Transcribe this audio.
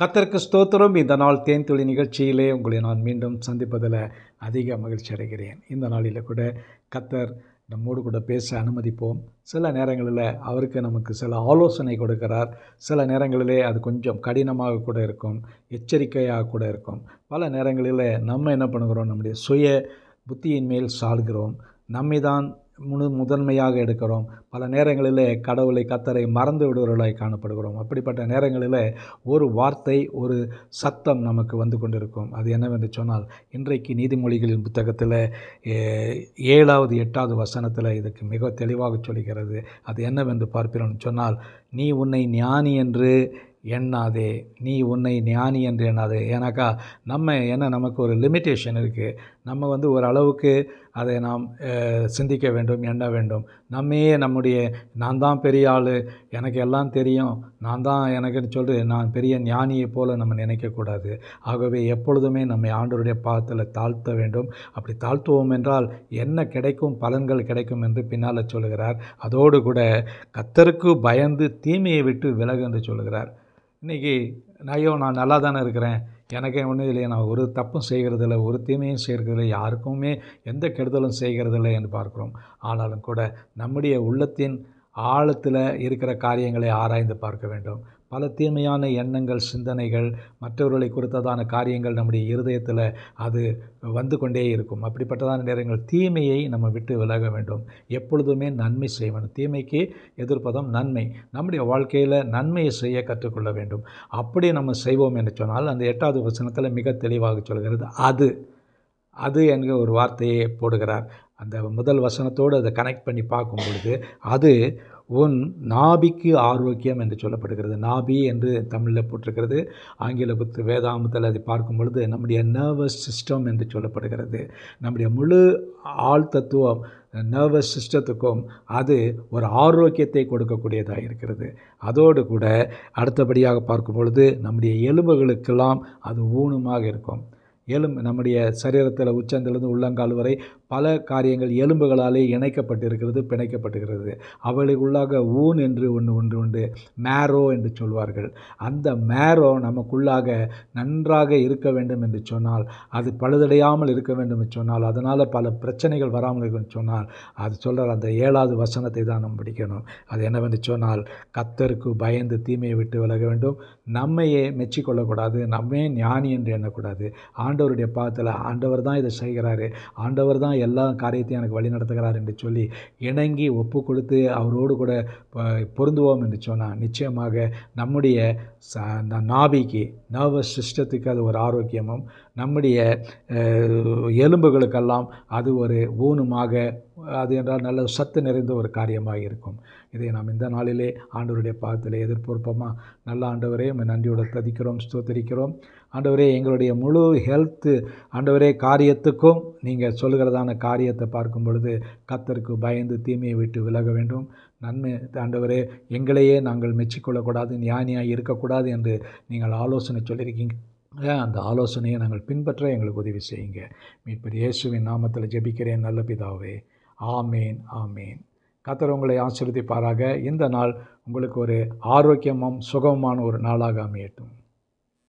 கத்தருக்கு ஸ்தோத்திரம். இந்த நாள் தேன் தொழில் நிகழ்ச்சியிலே உங்களை நான் மீண்டும் சந்திப்பதில் அதிக மகிழ்ச்சி அடைகிறேன். இந்த நாளில் கூட கத்தர் நம்மோடு கூட பேச அனுமதிப்போம். சில நேரங்களில் அவருக்கு நமக்கு சில ஆலோசனை கொடுக்கிறார். சில நேரங்களிலே அது கொஞ்சம் கடினமாக கூட இருக்கும் எச்சரிக்கையாக கூட இருக்கும். பல நேரங்களில் நம்ம என்ன பண்ணுகிறோம்? நம்முடைய சுய புத்தியின் மேல் சாழ்கிறோம் நம்மை தான் முழு முதன்மையாக எடுக்கிறோம். பல நேரங்களில் கடவுளை கத்தரை மறந்து விடுவர்களாய் காணப்படுகிறோம். அப்படிப்பட்ட நேரங்களில் ஒரு வார்த்தை ஒரு சத்தம் நமக்கு வந்து கொண்டிருக்கும். அது என்னவென்று சொன்னால் இன்றைக்கு நீதிமொழிகளின் புத்தகத்தில் ஏழாவது எட்டாவது வசனத்தில் இதுக்கு மிக தெளிவாக சொல்கிறது. அது என்னவென்று பார்க்கிறோம்னு சொன்னால் நீ உன்னை ஞானி என்று எண்ணாதே நீ உன்னை ஞானி என்று எண்ணாதே. ஏன்னாக்கா நம்ம என்ன நமக்கு ஒரு லிமிட்டேஷன் இருக்குது நம்ம வந்து ஓரளவுக்கு அதை நாம் சிந்திக்க வேண்டும் எண்ண வேண்டும். நம்மையே நம்முடைய நான் தான் பெரிய ஆள் எனக்கு எல்லாம் தெரியும். நான் தான் எனக்குன்னு சொல்லிட்டு நான் பெரிய ஞானியைப் போல் நம்ம நினைக்கக்கூடாது. ஆகவே எப்பொழுதுமே நம்மை ஆண்டோருடைய பாதத்தில் தாழ்த்த வேண்டும். அப்படி தாழ்த்துவோம் என்றால் என்ன கிடைக்கும் பலன்கள் கிடைக்கும் என்று பின்னால் சொல்லுகிறார். அதோடு கூட கத்தருக்கு பயந்து தீமையை விட்டு விலகு என்று சொல்லுகிறார். இன்றைக்கி ஐயோ நான் நல்லா தானே இருக்கிறேன். எனக்கே ஒன்றும் இல்லையே நான் ஒரு தப்பும் செய்கிறதில்ல ஒரு தீமையும் செய்கிறதில்ல யாருக்குமே எந்த கெடுதலும் செய்கிறதில்லை என்று பார்க்கிறோம். ஆனாலும் கூட நம்முடைய உள்ளத்தின் ஆழத்தில் இருக்கிற காரியங்களை ஆராய்ந்து பார்க்க வேண்டும். பல தீமையான எண்ணங்கள் சிந்தனைகள் மற்றவர்களை குறித்ததான காரியங்கள் நம்முடைய இருதயத்தில் அது வந்து கொண்டே இருக்கும். அப்படிப்பட்டதான நேரங்கள் தீமையை நம்ம விட்டு விலக வேண்டும். எப்பொழுதுமே நன்மை செய்ய வேண்டும். தீமைக்கு எதிர்ப்பதம் நன்மை. நம்முடைய வாழ்க்கையில் நன்மையை செய்ய கற்றுக்கொள்ள வேண்டும். அப்படி நம்ம செய்வோம் என்று சொன்னால் அந்த எட்டாவது வசனத்தில் மிக தெளிவாக சொல்கிறது அது அது என்கிற ஒரு வார்த்தையை போடுகிறார். அந்த முதல் வசனத்தோடு அதை கனெக்ட் பண்ணி பார்க்கும் பொழுது அது உன் நாபிக்கு ஆரோக்கியம் என்று சொல்லப்படுகிறது. நாபி என்று தமிழில் போட்டிருக்கிறது. ஆங்கில புத்து வேதாமத்தில் அதை பார்க்கும் பொழுது நம்முடைய நர்வஸ் சிஸ்டம் என்று சொல்லப்படுகிறது. நம்முடைய முழு ஆள் தத்துவம் நர்வஸ் சிஸ்டத்துக்கும் அது ஒரு ஆரோக்கியத்தை கொடுக்கக்கூடியதாக இருக்கிறது. அதோடு கூட அடுத்தபடியாக பார்க்கும் பொழுது நம்முடைய எலும்புகளுக்கெல்லாம் அது ஊனமாக இருக்கும். எலும்பு நம்முடைய சரீரத்தில் உச்சந்திலிருந்து உள்ளங்கால் வரை பல காரியங்கள் எலும்புகளாலே இணைக்கப்பட்டிருக்கிறது பிணைக்கப்பட்டிருக்கிறது. உள்ளாக ஊன் என்று ஒன்று ஒன்று உண்டு. மேரோ என்று சொல்வார்கள். அந்த மேரோ நமக்குள்ளாக நன்றாக இருக்க வேண்டும் என்று சொன்னால் அது பழுதடையாமல் இருக்க வேண்டும் என்று சொன்னால் அதனால் பல பிரச்சனைகள் வராமல் இருக்கும் என்று சொன்னால் அது சொல்கிற அந்த ஏழாவது வசனத்தை தான் நம்ம படிக்கணும். அது என்னவென்று சொன்னால் கத்தருக்கு பயந்து தீமையை விட்டு விலக வேண்டும். நம்மையே மெச்சிக்கொள்ளக்கூடாது. நம்மே ஞானி என்று எண்ணக்கூடாது. ஆண்டவருடைய பாதத்தில் ஆண்டவர் தான் இதை செய்கிறாரு. ஆண்டவர் தான் எல்லா காரியத்தையும் எனக்கு வழி நடத்துகிறார் என்று சொல்லி இணங்கி ஒப்பு கொடுத்து அவரோடு கூட ப- பொருந்துவோம் என்று சொன்னால் நிச்சயமாக நம்முடைய ச ந- நாபிக்கு நர்வஸ் சிஸ்டத்துக்கு அது ஒரு ஆரோக்கியமும் நம்முடைய எலும்புகளுக்கெல்லாம் அது ஒரு ஊனமாக அது என்றால் நல்ல சத்து நிறைந்த ஒரு காரியமாக இருக்கும். இதை நாம் இந்த நாளிலே ஆண்டவருடைய பாதத்தில் எதிர்பார்ப்போமா? நல்ல ஆண்டவரே உம்மை நன்றியோடு ததிக்கிறோம் ஸ்தோத்தரிக்கிறோம். ஆண்டவரே எங்களுடைய முழு ஹெல்த்து ஆண்டவரே காரியத்துக்கும் நீங்கள் சொல்லுகிறதான காரியத்தை பார்க்கும் பொழுது கத்தருக்கு பயந்து தீமையை விட்டு விலக வேண்டும். நன்மை ஆண்டவரே எங்களையே நாங்கள் மெச்சிக்கொள்ளக்கூடாது ஞானியாக இருக்கக்கூடாது என்று நீங்கள் ஆலோசனை சொல்லியிருக்கீங்க. அந்த ஆலோசனையை நாங்கள் பின்பற்ற எங்களுக்கு உதவி செய்யுங்க. மீட்பர் இயேசுவின் நாமத்தில் ஜெபிக்கிறேன் நல்ல பிதாவே. ஆமேன் ஆமேன். கத்தர் உங்களை ஆசிரியப்பாராக இந்த நாள் உங்களுக்கு ஒரு ஆரோக்கியமும் சுகமான ஒரு நாளாக அமையட்டும்.